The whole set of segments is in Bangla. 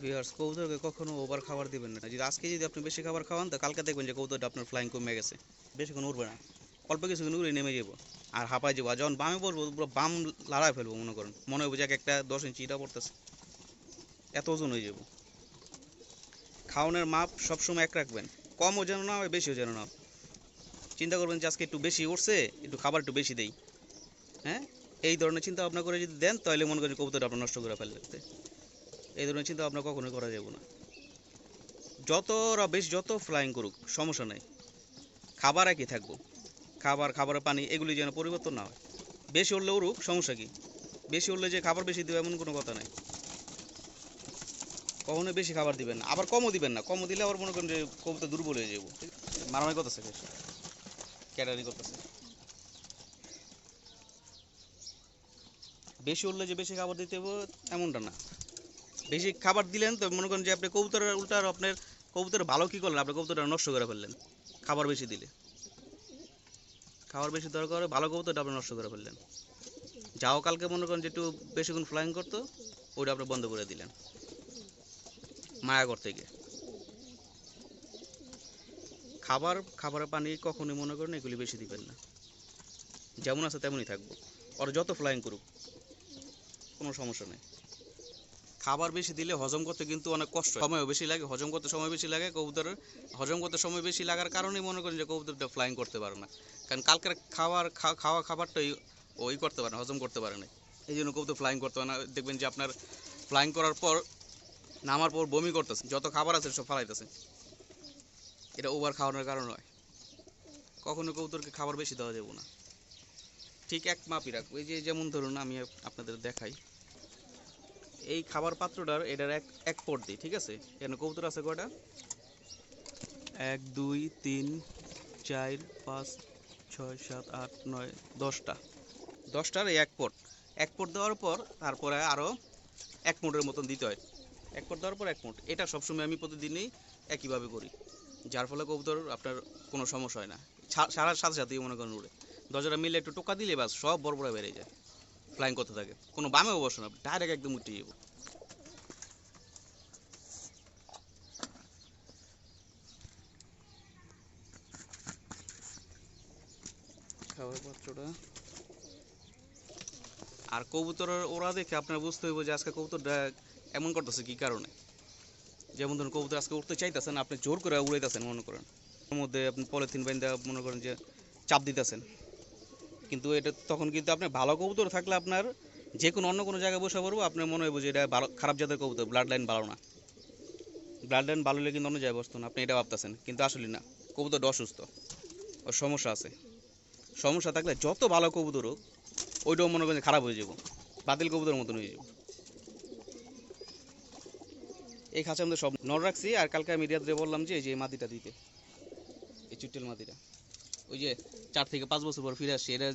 ভিউয়ার্স কবুতরকে কখনো ওভার খাবার দিবেন না। যদি আজকে যদি আপনি বেশি খাবার খাওয়ান, তো কালকে দেখবেন যে কবুতরটা আপনার ফ্লাইং কমে গেছে। বেশিক্ষণ উঠবে না। অল্প কিছুক্ষণ উড়ে নেমে যাব আর হাঁপায় যাব আর যখন বামে পড়ব, পুরো বাম লাড়ায় ফেলব, মনে করেন। মনে হবে যে এক একটা দশ ইঞ্চি ইটা পড়তেছে। এত ওজন হয়ে যাব। খাওয়ানোর মাপ সবসময় এক রাখবেন। কমও যেন না হয়, বেশিও যেন না। চিন্তা করবেন যে আজকে একটু বেশি উঠছে একটু খাবার একটু বেশি দেই। হ্যাঁ? এই ধরনের চিন্তা ভাবনা করে যদি দেন, তাহলে মনে করেন কবুতরটা আপনার নষ্ট করে ফেলতে এই ধরনের চিন্তা ভাবনা কখনোই করা যাবে না। যত ওরা বেশ, যত ফ্লাইং করুক, সমস্যা নেই। খাবার একই থাকব। খাবার, খাবারের পানি, এগুলি যেন পরিবর্তন না হয়। বেশি উঠলে উড়ুক, সমস্যা কি? বেশি উঠলে যে খাবার বেশি দেবে এমন কোনো কথা নাই। কখনোই বেশি খাবার দিবেন না। আবার কমও দিবেন না। কমও দিলে আবার মনে করেন যে কবুতর দুর্বল হয়ে যাব মারামারি করতেছে ক্যাটারি করতেছে। বেশি উঠলে যে বেশি খাবার দিতে হবে, এমনটা না। বেশি খাবার দিলেন তো মনে করেন যে আপনি কবুতরের উল্টার আপনার কবুতর ভালো কী করলেন? আপনি কবুতরটা নষ্ট করে ফেললেন। খাবার বেশি দিলে। খাবার বেশি দরকার ভালো কবুতরটা আপনি নষ্ট করে ফেললেন। যাও কালকে মনে করেন যে একটু বেশিক্ষণ ফ্লাইং করতো, ওইটা আপনি বন্ধ করে দিলেন। মায়া করতে গিয়ে খাবার, খাবারের পানি কখনোই মনে করেন এগুলি বেশি দিবেন না। যেমন আছে তেমনই থাকব। ওর যত ফ্লাইং করুক, কোনো সমস্যা নেই। খাবার বেশি দিলে হজম করতে কিন্তু অনেক কষ্ট। সময়ও বেশি লাগে, হজম করতে সময় বেশি লাগে, কবুতরের হজম করতে সময় বেশি লাগার কারণেই মনে করেন যে কবুতরটা ফ্লাইং করতে পারে না। কারণ কালকের খাবার খা- খাওয়া খাবারটাই ওই করতে পারে না, হজম করতে পারে না। এই জন্য কবুতর ফ্লাইং করতে পারে না। দেখবেন যে আপনার ফ্লাইং করার পর নামার পর বমি করতেছে, যত খাবার আছে সব ফালাইতেছে। এটা ওভার খাওয়ানোর কারণ হয়। কখনো কবুতরকে খাবার বেশি দেওয়া যাবে না। ঠিক এক মাপই রাখব। এই যে যেমন ধরুন আমি আপনাদের দেখাই। এই খাবার পাত্রটার এটার এক এক পট দিই ঠিক আছে? এখানে কবুতর আছে কয়টা? এক, দুই, তিন, চার, পাঁচ, ছয়, সাত, আট, নয়, দশটা। দশটার এই এক পট এক পট দেওয়ার পর তারপরে আরও এক মুটের মতন দিতে হয়। এক পট দেওয়ার পর এক মুট এটা সবসময় আমি প্রতিদিনই একইভাবে করি। যার ফলে কবুতর আপনার কোনো সমস্যা হয় না। সারার সাথে সাথেই মনে করেন উড়ে। দরজাটা মিলে একটু টোকা দিলে বাস সব বড় বড় বেড়ে যায়। ফ্লাইং করতে থাকে। কোনো বামেও বসে না ডাইরেক্ট একদম উঠে যাব। খাবার পাত্রটা। আর কবুতরের ওরা দেখে আপনার বুঝতে হইব যে আজকে কবুতরটা এমন করতেছে কি কারণে? যেমন ধরুন কবুতর আজকে উঠতে চাইতেছেন আপনি জোর করে উড়াইতেছেন মনে করেন। ওর মধ্যে আপনি পলিথিন বাইন্দা মনে করেন যে চাপ দিতেছেন। কিন্তু এটা তখন কিন্তু আপনি ভালো কবুতর থাকলে আপনার যে কোনো অন্য কোনো জায়গায় বসে পড়ব, আপনার মনে হইব যে এটা ভালো, খারাপ জাতের কবুতর ব্লাড লাইন ভালো না। ব্লাড লাইন ভালো হলে কিন্তু অন্য জায়গায় বসতো না, আপনি এটা ভাবতেছেন, কিন্তু আসলে না, কবুতরটা অসুস্থ, ওর সমস্যা আছে। সমস্যা থাকলে যত ভালো কবুতর হোক, ওইটাও মনে করেন যে খারাপ হয়ে যাব, বাতিল কবুতর মতন হয়ে যাব। এই খাঁচার মধ্যে সব নর রাখছি, আর কালকে আমি রিয়াদরে বললাম যে এই যে মাটিটা দিতে, এই চুট্টেল মাটিটা। ওই যে চার থেকে পাঁচ বছর পর ফিরে আসছি, এরা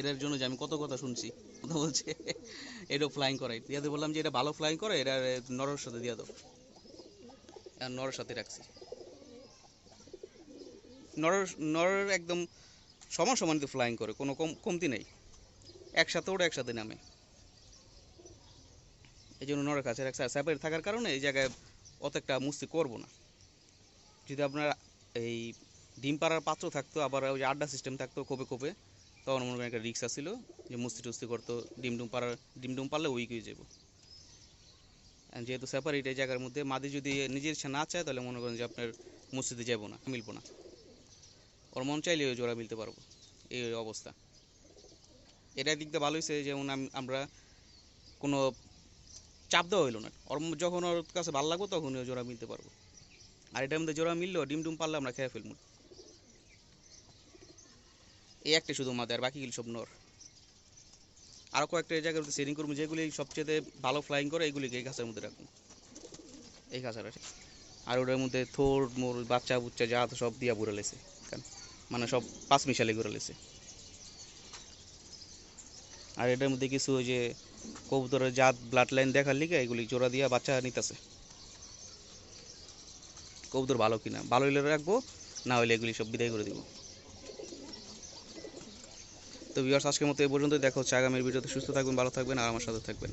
এদের জন্য যে আমি কত কথা শুনছি, কথা বলছে এটাও ফ্লাইং করাই। রিয়াদে বললাম যে এটা ভালো ফ্লাইং করে এটা নরের সাথে দিয়ে দাও। আর নরের সাথে রাখছি। নরের নরের একদম সমান সমানিত ফ্লাইং করে, কোনো কম, কমতি নেই। একসাথে ওটা একসাথে নামে। এই জন্য নরের কাছে এক স্যাপারেট থাকার কারণে এই জায়গায় অত একটা মুস্তি করব না। যদি আপনার এই ডিম পাড়ার পাত্র থাকতো, আবার ওই আড্ডা সিস্টেম থাকতো কোপে কোপে তখন মনে করেন একটা রিক্সা ছিল যে মুস্তি টুস্তি করতো, ডিম ডুম পাড়ার, ডিম ডুম পারলে উইক হয়ে যাব। যেহেতু সেপারেট এই জায়গার মধ্যে, মাদি যদি নিজের ইচ্ছা না চায়, তাহলে মনে করেন যে আপনার মসজিদে যাব না, মিলবো না। ওর মন চাইলে ওই জোড়া মিলতে পারব, এই অবস্থা। এটা দিক দিয়ে ভালো হয়েছে যেমন আম- আমরা কোনো চাপ দেওয়া হইল না। ওর যখন ওর কাছে ভালো লাগবো, তখন ওই জোড়া মিলতে পারব। আর এটার মধ্যে জোড়া মিললেও ডিম ডুম পারলে আমরা খেয়ে ফেলব। এই একটা শুধু মাদে আর বাকিগুলি সব নর। আরও কয়েকটা এই জায়গার সেটিং করব, যেগুলি সবচেয়ে ভালো ফ্লাইং করে এইগুলিকে এই গাছের মধ্যে রাখব। এই গাছাটা আর ওটার মধ্যে থোর, মোর, বাচ্চা, বুচ্চা, যা সব দিয়া ঘুরে লেছে। মানে সব পাঁচ মিশালে ঘুরে লেছে। আর এটার মধ্যে কিছু ওই যে কবুতরের জাত ব্লাড লাইন দেখার লিগে এগুলি জোড়া দিয়া বাচ্চা নিতেছে। কবুতর ভালো কিনা, ভালো হইলে রাখব, না হইলে এগুলি সব বিদায় করে দিব। তো ভিউয়ার্স আজকের মতো এ পর্যন্তই। দেখা হচ্ছে আগামীর ভিডিওতে। সুস্থ থাকবেন, ভালো থাকবেন, আর আমার সাথে থাকবেন।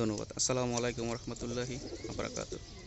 ধন্যবাদ। আসসালামু আলাইকুম রহমতুল্লাহি বারাকাতুহ।